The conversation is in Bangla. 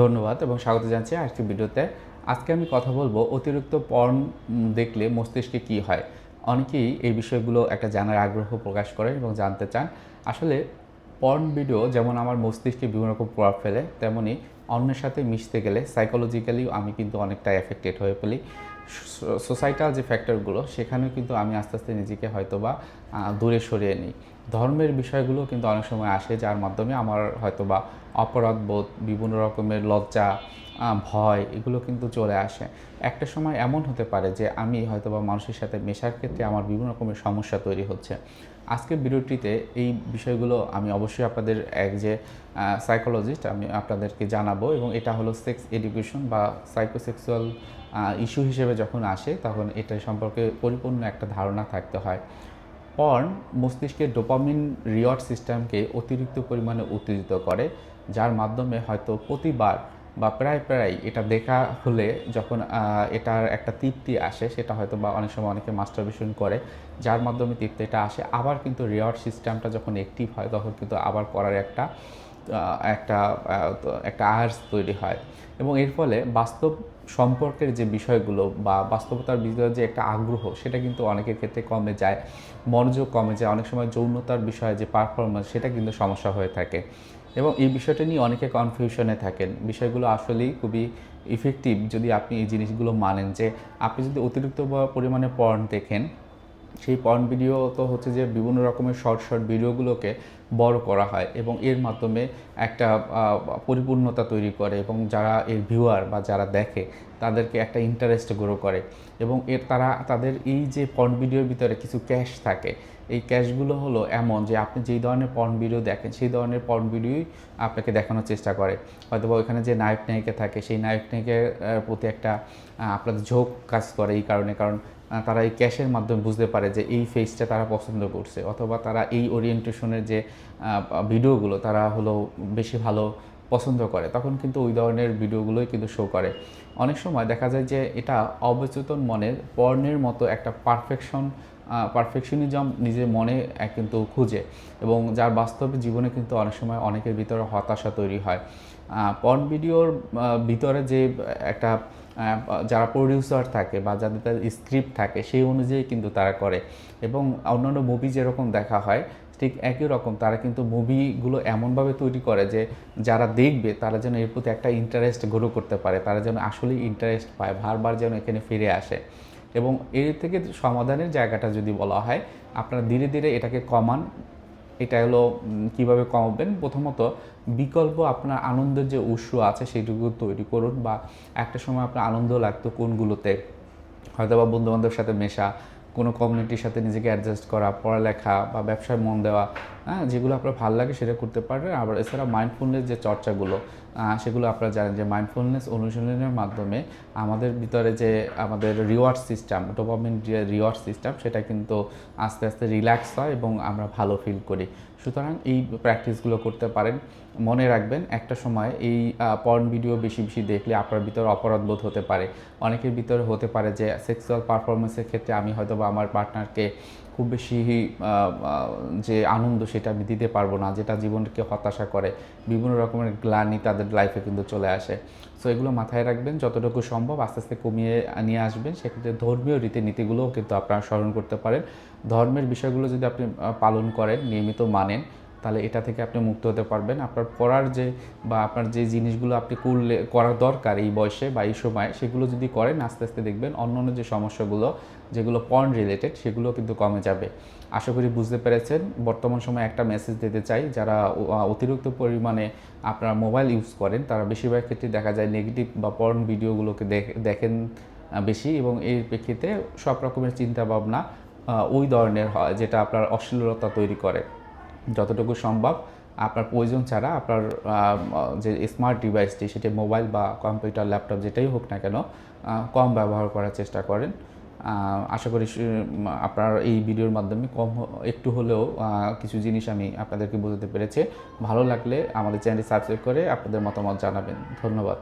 ধন্যবাদ এবং স্বাগত জানাচ্ছি আজকের ভিডিওতে। আজকে আমি কথা বলব অতিরিক্ত পর্ন দেখলে মস্তিষ্কে কি হয়। অনেকেই এই বিষয়গুলো একটা জানার আগ্রহ প্রকাশ করে এবং জানতে চান। আসলে পর্ন ভিডিও যেমন আমার মস্তিষ্কে বিভিন্ন রকম প্রভাব ফেলে, তেমনি অন্যের সাথে মিশতে গেলে সাইকোলজিক্যালিও আমি কিন্তু অনেকটা এফেক্টেড হয়ে ফেলি সোসাইটাল যে ফ্যাক্টরগুলো সেখানেও কিন্তু আমি আস্তে আস্তে নিজেকে হয়তোবা দূরে সরিয়ে নিই। ধর্মের বিষয়গুলো কিন্তু অনেক সময় আসে, যার মাধ্যমে আমার হয়তোবা অপরাধ বোধ, বিভিন্ন রকমের লজ্জা ভয়, এগুলো কিন্তু চলে আসে। একটা সময় এমন হতে পারে যে আমি হয়তোবা মানুষের সাথে মেশার ক্ষেত্রে আমার বিভিন্ন রকমের সমস্যা তৈরি হচ্ছে। আজকের ভিডিওটিতে এই বিষয়গুলো আমি অবশ্যই আপনাদের এক যে সাইকোলজিস্ট আমি আপনাদেরকে জানাব এবং এটা হলো সেক্স এডুকেশন বা সাইকোসেক্সুয়াল ইস্যু হিসেবে যখন আসে, তখন এটা সম্পর্কে পরিপূর্ণ একটা ধারণা থাকতে হয়। পর্ন মস্তিষ্কের ডোপামিন রিওয়ার্ড সিস্টেমকে অতিরিক্ত পরিমাণে উত্তেজিত করে, যার মাধ্যমে হয়তো প্রতিবার বা প্রায় প্রায় এটা দেখা হলে যখন এটার একটা তৃপ্তি আসে, সেটা হয়তো বা অনেক সময় অনেকে মাস্টারবেশন করে, যার মাধ্যমে তৃপ্তিটা আসে। আবার কিন্তু রিওয়ার্ড সিস্টেমটা যখন অ্যাক্টিভ হয়, তখন কিন্তু আবার করার একটা একটা একটা আয়ার্স তৈরি হয়। এবং এর ফলে বাস্তব সম্পর্কের যে বিষয়গুলো বা বাস্তবতার ভিতরে যে একটা আগ্রহ, সেটা কিন্তু অনেকের ক্ষেত্রে কমে যায়, মনোযোগ কমে যায়, অনেক সময় যৌনতার বিষয়ে যে পারফরমেন্স সেটা কিন্তু সমস্যা হয়ে থাকে। এবং এই বিষয়টা নিয়ে অনেকে কনফিউশনে থাকেন। বিষয়গুলো আসলেই খুবই ইফেক্টিভ যদি আপনি এই জিনিসগুলো মানেন যে, আপনি যদি অতিরিক্ত পরিমাণে পর্ন দেখেন সেই পর্ন ভিডিও তো হচ্ছে যে বিভিন্ন রকমের শর্ট শর্ট ভিডিওগুলোকে বড় করা হয় এবং এর মাধ্যমে একটা পরিপূর্ণতা তৈরি করে এবং যারা এর ভিউয়ার বা যারা দেখে তাদেরকে একটা ইন্টারেস্ট গ্রো করে এবং এর তারা, তাদের এই যে পর্ন ভিডিওর ভিতরে কিছু ক্যাশ থাকে, এই ক্যাশগুলো হলো এমন যে আপনি যেই ধরনের পর্ন ভিডিও দেখেন, সেই ধরনের পর্ন ভিডিওই আপনাকে দেখানোর চেষ্টা করে। হয়তো ওইখানে যে নায়ক নায়িকা থাকে, সেই নায়ক নায়িকার প্রতি একটা আপনাদের ঝোঁক কাজ করে এই কারণে, কারণ তারা এই ক্যাশের মাধ্যমে বুঝতে পারে যে এই ফেসটা তারা পছন্দ করছে অথবা তারা এই ওরিয়েন্টেশনের যে ভিডিওগুলো তারা হলো বেশি ভালো পছন্দ করে, তখন কিন্তু ওই ধরনের ভিডিওগুলোই কিন্তু শো করে। অনেক সময় দেখা যায় যে এটা অবচেতন মনের পর্নের মতো একটা পারফেকশন পারফেকশনিজম নিজের মনে কিন্তু খুঁজে এবং যার বাস্তবে জীবনে কিন্তু অনেক সময় অনেকের ভিতরে হতাশা তৈরি হয়। পর্ন ভিডিওর ভিতরে যে একটা যারা প্রডিউসার থাকে বা যাদের তাদের স্ক্রিপ্ট থাকে, সেই অনুযায়ী কিন্তু তারা করে। এবং অন্যান্য মুভি যেরকম দেখা হয়, ঠিক একই রকম তারা কিন্তু মুভিগুলো এমনভাবে তৈরি করে যে, যারা দেখবে তারা যেন এর প্রতি একটা ইন্টারেস্ট গ্রো করতে পারে, তারা যেন আসলেই ইন্টারেস্ট পায়, বারবার যেন এখানে ফিরে আসে। এবং এর থেকে সমাধানের জায়গাটা যদি বলা হয়, আপনারা ধীরে ধীরে এটাকে কমান এটা হলো কীভাবে কমাবেন? প্রথমত, বিকল্প আপনার আনন্দের যে উৎস আছে সেটুকু তৈরি করুন বা একটা সময় আপনার আনন্দ লাগতো কোনগুলোতে? হয়তো বা বন্ধুবান্ধবের সাথে মেশা, কোনো কমিউনিটির সাথে নিজেকে অ্যাডজাস্ট করা, পড়ালেখা বা ব্যবসায় মন দেওয়া হ্যাঁ যেগুলো আপনার ভালো লাগে সেটা করতে পারবেন। আবার এছাড়া মাইন্ডফুলনেস যে চর্চাগুলো সেগুলো আপনারা জানেন যে মাইন্ডফুলনেস অনুশীলনের মাধ্যমে আমাদের ভিতরে যে আমাদের রিওয়ার্ড সিস্টেম ডোপামিন যে রিওয়ার্ড সিস্টেম সেটা কিন্তু আস্তে আস্তে রিল্যাক্স হয় এবং আমরা ভালো ফিল করি। সুতরাং এই প্র্যাকটিসগুলো করতে পারেন। মনে রাখবেন, একটা সময় এই পর্ন ভিডিও বেশি বেশি দেখলে আপনার ভিতরে অপরাধ বোধ হতে পারে। অনেকের ভিতরে হতে পারে যে সেক্সুয়াল পারফরমেন্সের ক্ষেত্রে আমি হয়তো বা আমার পার্টনারকে খুব বেশি যে আনন্দ সেটা আমি দিতে পারব না, যেটা জীবনকে হতাশা করে, বিভিন্ন রকমের গ্লানি তাদের লাইফে কিন্তু চলে আসে। সো এগুলো মাথায় রাখবেন, যতটুকু সম্ভব আস্তে আস্তে কমিয়ে নিয়ে আসবেন, সেক্ষেত্রে ধর্মীয় রীতিনীতিগুলোও কিন্তু আপনারা স্মরণ করতে পারেন। ধর্মের বিষয়গুলো যদি আপনি পালন করেন, নিয়মিত মানেন তাহলে এটা থেকে আপনি মুক্ত হতে পারবেন। আপনার পড়ার যে বা আপনার যে জিনিসগুলো আপনি করলে করার দরকার এই বয়সে বা এই সময়, সেগুলো যদি করেন, আস্তে আস্তে দেখবেন অন্য অন্য যে সমস্যাগুলো, যেগুলো পয়েন্ট রিলেটেড সেগুলো কিন্তু কমে যাবে। আশা করি বুঝতে পেরেছেন। বর্তমান সময়ে একটা মেসেজ দিতে চাই, যারা অতিরিক্ত পরিমাণে আপনারা মোবাইল ইউজ করেন, তারা বেশিরভাগ ক্ষেত্রে দেখা যায় নেগেটিভ বা পর্ন ভিডিওগুলোকে দেখ- দেখেন বেশি এবং এর প্রেক্ষিতে সব রকমের চিন্তা ভাবনা ওই ধরনের হয়, যেটা আপনার অশ্লীলতা তৈরি করে। যতটুকু সম্ভব, আপনার প্রয়োজন ছাড়া আপনার যে স্মার্ট ডিভাইসটি সেটি মোবাইল বা কম্পিউটার ল্যাপটপ যেটাই হোক না কেন কম ব্যবহার করার চেষ্টা করেন। আশা করি আপনার এই ভিডিওর মাধ্যমে কম একটু হলেও কিছু জিনিস আমি আপনাদেরকে বোঝাতে পেরেছি। ভালো লাগলে আমাদের চ্যানেলটি সাবস্ক্রাইব করে আপনাদের মতামত জানাবেন। ধন্যবাদ।